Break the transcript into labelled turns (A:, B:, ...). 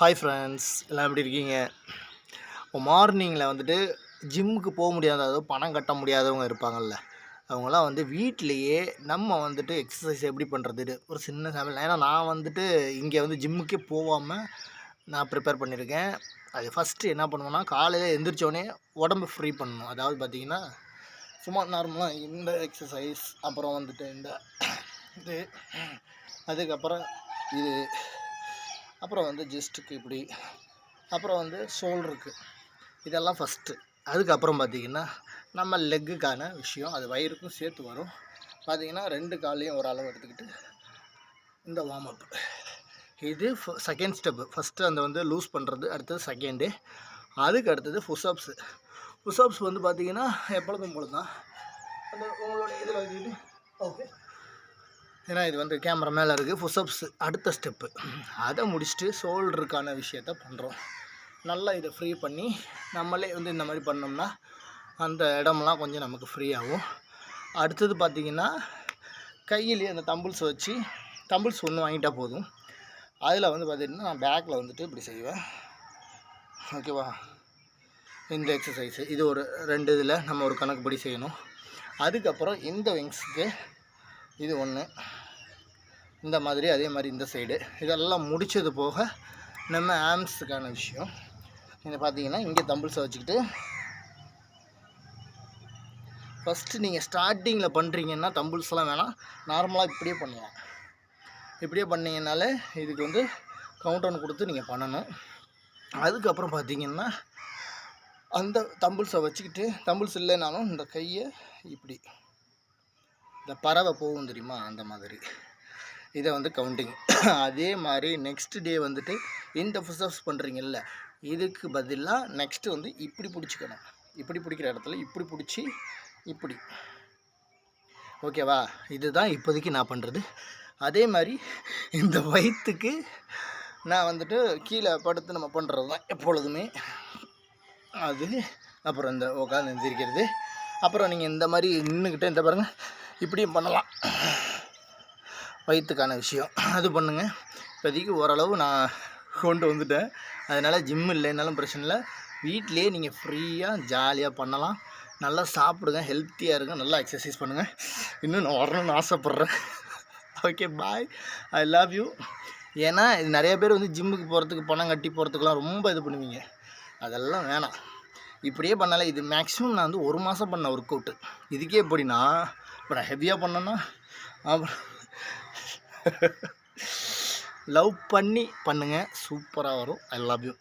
A: Hi friends எல்லாம் எப்படி இருக்கீங்க? மார்னிங்கில் வந்துட்டு ஜிம்முக்கு போக முடியாத அதாவது பணம் கட்ட முடியாதவங்க இருப்பாங்கல்ல. அவங்களாம் வந்து வீட்டிலையே நம்ம வந்துட்டு எக்ஸசைஸ் எப்படி பண்ணுறது ஒரு சின்ன சமையல் ஏன்னா நான் வந்துட்டு இங்கே வந்து ஜிம்முக்கே போகாமல் நான் ப்ரிப்பேர் பண்ணியிருக்கேன் அது ஃபஸ்ட்டு என்ன பண்ணுவேன்னா காலையில் எந்திரிச்சோடனே உடம்பு ஃப்ரீ பண்ணணும். அதாவது பார்த்திங்கன்னா சும்மா நார்மலாக இந்த எக்ஸசைஸ் அப்புறம் வந்துட்டு இந்த இது அதுக்கப்புறம் இது. அப்புறம் வந்து ஜெஸ்ட்டுக்கு இப்படி அப்புறம் வந்து ஷோல்டருக்கு. இதெல்லாம் ஃபஸ்ட்டு அதுக்கப்புறம் பார்த்திங்கன்னா நம்ம லெக்குக்கான விஷயம். அது வயிறுக்கும் சேர்த்து வரும். பார்த்திங்கன்னா ரெண்டு காலையும் ஒரு அளவு எடுத்துக்கிட்டு இந்த வார்ம் அப் இது செகண்ட் ஸ்டெப்பு ஃபஸ்ட்டு அந்த வந்து லூஸ் பண்ணுறது அடுத்தது செகண்டு அதுக்கு அடுத்தது புஷ்அப்ஸு புஷ்அப்ஸ் வந்து பார்த்திங்கன்னா எப்பொழுதும் போல தான் அந்த உங்களோட இதில் வச்சுக்கிட்டு ஓகே ஏன்னா இது வந்து கேமரா மேலே இருக்குது புஷ்அப்ஸ் அடுத்த ஸ்டெப்பு அதை முடிச்சுட்டு ஷோல்டருக்கான விஷயத்த பண்ணுறோம் நல்லா இதை ஃப்ரீ பண்ணி நம்மளே வந்து இந்த மாதிரி பண்ணோம்னா அந்த இடம்லாம் கொஞ்சம் நமக்கு ஃப்ரீ ஆகும். அடுத்தது பார்த்திங்கன்னா கையிலேயே அந்த தம்பிள்ஸ் வச்சு தம்பிள்ஸ் ஒன்று வாங்கிட்டால் போதும். அதில் வந்து பார்த்திங்கன்னா நான் பேக்கில் வந்துட்டு இப்படி செய்வேன். ஓகேவா இந்த எக்ஸசைஸு இது ஒரு ரெண்டு இதில் நம்ம ஒரு கணக்குப்படி செய்யணும். அதுக்கப்புறம் இந்த விங்ஸுக்கு இது ஒன்று இந்த மாதிரி அதே மாதிரி இந்த சைடு இதெல்லாம் முடித்தது போக நம்ம ஆம்ஸுக்கான விஷயம். இதை பார்த்தீங்கன்னா இங்கே தம்பிள்ஸை வச்சுக்கிட்டு ஃபஸ்ட்டு நீங்கள் ஸ்டார்டிங்கில் பண்ணுறீங்கன்னா தம்பிள்ஸ்லாம் வேணாம். நார்மலாக இப்படியே பண்ணலாம். இப்படியே பண்ணிங்கனாலே இதுக்கு வந்து கவுண்டவுன் கொடுத்து நீங்கள் பண்ணணும். அதுக்கப்புறம் பார்த்தீங்கன்னா அந்த தம்பிள்ஸை வச்சுக்கிட்டு தம்பிள்ஸ் இல்லைனாலும் இந்த கையை இப்படி இந்த பறவை போகும் தெரியுமா? அந்த மாதிரி. இதை வந்து கவுண்டிங் அதே மாதிரி நெக்ஸ்ட் டே வந்துட்டு இந்த புஷ்அப்ஸ் பண்ணுறீங்கல்ல இதுக்கு பதிலாக நெக்ஸ்ட்டு வந்து இப்படி பிடிச்சிக்கணும். இப்படி பிடிக்கிற இடத்துல இப்படி பிடிச்சி இப்படி. ஓகேவா இதுதான் இப்போதைக்கு நான் பண்ணுறது அதே மாதிரி இந்த வயிற்றுக்கு நான் வந்துட்டு கீழே படுத்து நம்ம பண்ணுறது தான் எப்பொழுதுமே. அது அப்புறம் இந்த உட்காந்து எந்திரிக்கிறது. அப்புறம் நீங்கள் இந்த மாதிரி நின்றுக்கிட்டே இந்த பாருங்கள் இப்படியும் பண்ணலாம். வயிற்றுக்கான விஷயம். அது பண்ணுங்கள் இப்போதைக்கு ஓரளவு நான் கொண்டு வந்துட்டேன். அதனால் ஜிம் இல்லைனாலும் பிரச்சனை இல்லை. வீட்டிலே நீங்கள் ஃப்ரீயாக ஜாலியாக பண்ணலாம். நல்லா சாப்பிடுங்க ஹெல்த்தியாக இருங்க நல்லா எக்ஸசைஸ் பண்ணுங்கள் இன்னும் நான் வரணும்னு ஆசைப்பட்றேன். Okay bye I love you ஏன்னா இது நிறைய பேர் வந்து ஜிம்முக்கு போகிறதுக்கு பணம் கட்டி போகிறதுக்குலாம் ரொம்ப இது பண்ணுவீங்க. அதெல்லாம் வேணாம். இப்படியே பண்ணலை. இது மேக்ஸிமம் நான் வந்து ஒரு மாதம் பண்ண ஒர்க் அவுட்டு இதுக்கே எப்படின்னா இப்போ நான் ஹெவியாக பண்ணேன்னா அப்புறம் லவ் பண்ணி பண்ணுங்கள் சூப்பராக வரும். ஐ லவ் யூ